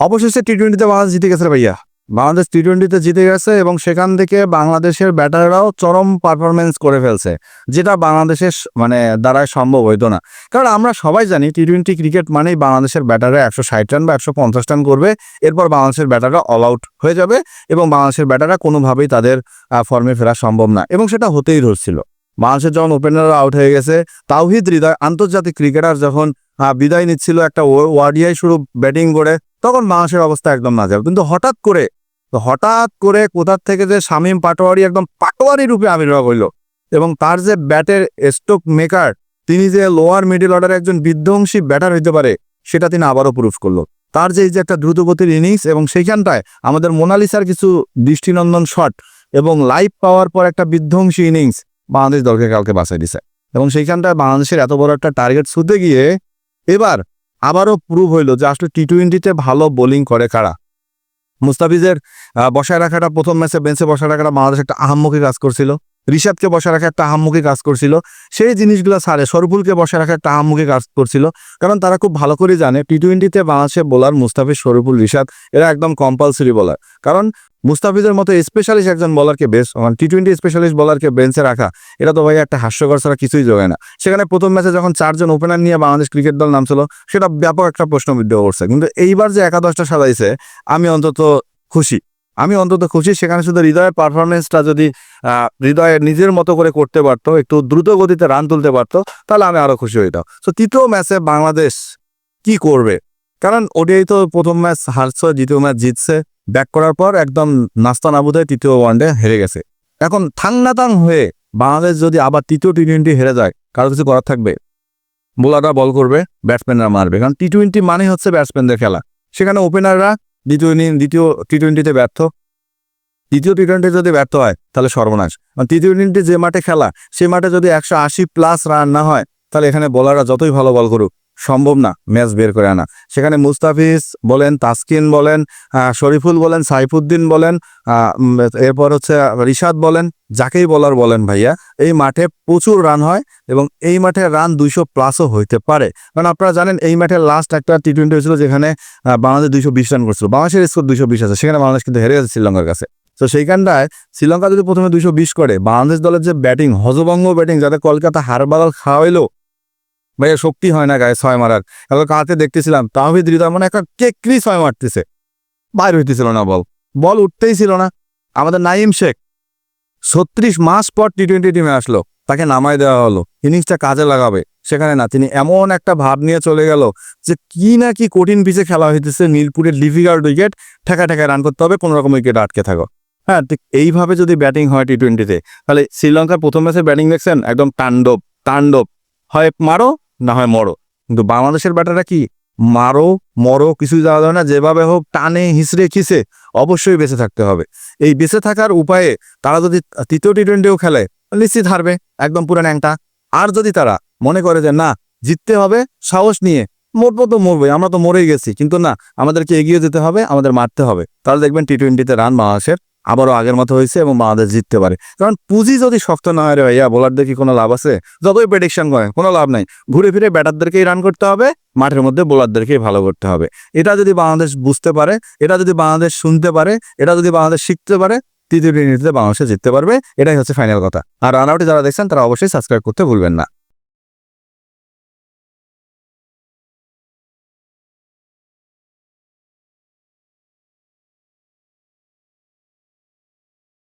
অবশেষে টি টোয়েন্টিতে বাংলাদেশ জিতে গেছে ভাইয়া। বাংলাদেশ টি টোয়েন্টিতে জিতে গেছে এবং সেখান থেকে বাংলাদেশের ব্যাটাররাও চরম পারফরমেন্স করে ফেলছে, যেটা বাংলাদেশের মানে দ্বারাই সম্ভব হইতো না। কারণ আমরা সবাই জানি টি টোয়েন্টি ক্রিকেট মানেই বাংলাদেশের ব্যাটাররা একশো ষাট রান বা একশো পঞ্চাশ রান করবে, এরপর বাংলাদেশের ব্যাটাররা অল আউট হয়ে যাবে এবং বাংলাদেশের ব্যাটাররা কোনোভাবেই তাদের ফর্মে ফেরা সম্ভব না। এবং সেটা হতেই ধরছিল। বাংলাদেশের যখন ওপেনাররা আউট হয়ে গেছে, তাওহিদ হৃদয় আন্তর্জাতিক ক্রিকেটার যখন বিদায় নিচ্ছিল একটা ওয়াডিআই শুরু ব্যাটিং করে তখন বাংলাদেশের অবস্থা একদম না যাবে কিন্তু হঠাৎ করে হঠাৎ করে কোথার থেকে যে শামীম পাটোয়ারি একদম পাটোয়ারি রূপে আবির্ভাব হইল এবং তার যে ব্যাটের স্ট্রোক মেকার তিনি যে লোয়ার মিডিল অর্ডারে একজন বিধ্বংসী ব্যাটার হইতে পারে, সেটা তিনি আবারও প্রুফ করল। তার যে এই যে একটা দ্রুতগতির ইনিংস এবং সেইখানটায় আমাদের মোনালিসার কিছু দৃষ্টিনন্দন শট এবং লাইভ পাওয়ার পর একটা বিধ্বংসী ইনিংস বাংলাদেশ দলকে কালকে বাঁচাই দিছে। এবং সেইখানটায় বাংলাদেশের এত বড় একটা টার্গেট ছুতে গিয়ে এবার আবারও প্রুভ হইল যে আসলে টি টোয়েন্টিতে ভালো বোলিং করে কারা। মুস্তাফিজের বসায় রাখাটা, প্রথম ম্যাচে বেঞ্চে বসায় রাখাটা বাংলাদেশ একটা আহাম্মুখী কাজ করছিল। রিশাদকে বসায় রাখা একটা আহাম্মুখী কাজ করছিল। সেই জিনিসগুলো সারে সরফুলকে বসায় রাখা একটা আহাম্মুখী কাজ করছিল। কারণ তারা খুব ভালো করে জানে টি টোয়েন্টিতে বাংলাদেশের বোলার মুস্তাফিজ, সরফুল রিশাদ এরা একদম কম্পালসরি বোলার কারণ মুস্তাফিজের মতো স্পেশালিস্ট একজন বলারকে বেশ টি টোয়েন্টি স্পেশালিস্ট বলারকে বেঞ্চে রাখা, এটা তো ভাই একটা হাস্যকর ছাড়া কিছুই যোগায় না। সেখানে প্রথম ম্যাচে যখন চারজন ওপেনার নিয়ে বাংলাদেশ ক্রিকেট দল নামছিল, সেটা ব্যাপক একটা প্রশ্নবিদ্ধ করছে। কিন্তু এইবার যে একাদশটা সাজাইছে, আমি অন্তত খুশি। আমি অন্তত খুশি, সেখানে শুধু হৃদয়ের পারফরমেন্সটা যদি হৃদয়ে নিজের মতো করে করতে পারতো, একটু দ্রুত গতিতে রান তুলতে পারতো, তাহলে আমি আরও খুশি হইতাম। তো তৃতীয় ম্যাচে বাংলাদেশ কি করবে? কারণ ওডিআই তো প্রথম ম্যাচ হারছে, দ্বিতীয় ম্যাচ জিতছে ব্যাক করার পর একদম নাস্তা নাবুদে তৃতীয় ওয়ানডে হেরে গেছে। এখন থাংনাতাং হয়ে বাংলাদেশ যদি আবার তৃতীয় টি টোয়েন্টি হেরে যায়, কারও কিছু করার থাকবে? বোলাররা বল করবে ব্যাটসম্যানরা মারবে। কারণ টি টোয়েন্টি মানে হচ্ছে ব্যাটসম্যানদের খেলা। সেখানে ওপেনাররা দ্বিতীয় ইনিং, দ্বিতীয় টি টোয়েন্টিতে ব্যর্থ। দ্বিতীয় টি টোয়েন্টি যদি ব্যর্থ হয়, তাহলে সর্বনাশ। কারণ তৃতীয় ইনিংটি যে মাঠে খেলা, সে মাঠে যদি একশো আশি প্লাস রান না হয়, তাহলে এখানে বলাররা যতই ভালো বল করুক সম্ভব না ম্যাচ বের করে আনা। সেখানে মুস্তাফিজ বলেন, তাসকিন বলেন শরীফুল বলেন, সাইফুদ্দিন বলেন এরপর হচ্ছে রিশাদ বলেন, যাকেই বলার বলেন ভাইয়া, এই মাঠে প্রচুর রান হয় এবং এই মাঠে রান দুইশো প্লাসও হইতে পারে। কারণ আপনারা জানেন, এই মাঠে লাস্ট একটা টি টোয়েন্টি হয়েছিল যেখানে বাংলাদেশ দুইশো বিশ রান করছিল। বাংলাদেশের স্কোর দুইশো বিশ আছে, সেখানে বাংলাদেশ কিন্তু হেরে গেছে শ্রীলঙ্কার কাছে। তো সেইখানটায় শ্রীলঙ্কা যদি প্রথমে দুইশো বিশ করে, বাংলাদেশ দলের যে ব্যাটিং হজবঙ্গ ব্যাটিং যাতে কলকাতা হারবাদাল খাওয়াইলো ভাইয়া, শক্তি হয় না গায়ে ছয় মারার। এখন কাতে দেখতেছিলাম, তাহিদ হৃদয় মানে একটা কেকরি ছয় মারতেছে। বাইর হইতেছিল না বল। বল উঠতেই ছিল না। আমাদের নাইম শেখ ছত্রিশ মাস পর টি টোয়েন্টি টিমে আসলো। তাকে নামায় দেওয়া হলো। ইনিংসটা কাজে লাগাবে। সেখানে না, তিনি এমন একটা ভাব নিয়ে চলে গেল যে কি না কি কঠিন পিচে খেলা হইতেছে নীলপুরের ডিফিকাল্ট উইকেট ঠেকা ঠেকায় রান করতে হবে কোনো রকম উইকেট আটকে থাকো। হ্যাঁ ঠিক এইভাবে যদি ব্যাটিং হয় টি টোয়েন্টিতে তাহলে শ্রীলঙ্কার প্রথম ম্যাচে ব্যাটিং দেখছেন? একদম তাণ্ডব তাণ্ডব। হয় মারো না হয় মরো। কিন্তু বাংলাদেশের ব্যাটাররা কি? মারো, মরো কিছু যাওয়া যাবে না। যেভাবে হোক, টানে হিসড়ে খিসে অবশ্যই বেঁচে থাকতে হবে। এই বেঁচে থাকার উপায়ে তারা যদি তৃতীয় টি টোয়েন্টিও খেলে, নিশ্চিত হারবে, একদম পুরো ন্যাংটা। আর যদি তারা মনে করে যে, না, জিততে হবে, সাহস নিয়ে, মরবো তো মরবে আমরা তো মরেই গেছি, কিন্তু না, আমাদেরকে এগিয়ে যেতে হবে, আমাদের মারতে হবে। তাহলে দেখবেন টি টোয়েন্টিতে রান বাংলাদেশের আবারও আগের মতো হয়েছে এবং বাংলাদেশ জিততে পারে। কারণ পুঁজি যদি শক্ত না হয় রে ভাইয়া বোলারদের কি কোনো লাভ আছে? যতই প্রেডিকশন করে, কোনো লাভ নাই। ঘুরে ফিরে ব্যাটারদেরকেই রান করতে হবে, মাঠের মধ্যে বোলারদেরকেই ভালো করতে হবে। এটা যদি বাংলাদেশ বুঝতে পারে, এটা যদি বাংলাদেশ শুনতে পারে, এটা যদি বাংলাদেশ শিখতে পারে, তৃতীয় টি বাংলাদেশে জিততে পারবে। এটাই হচ্ছে ফাইনাল কথা। আর রান আউটে যারা দেখছেন, তারা অবশ্যই সাবস্ক্রাইব করতে ভুলবেন না।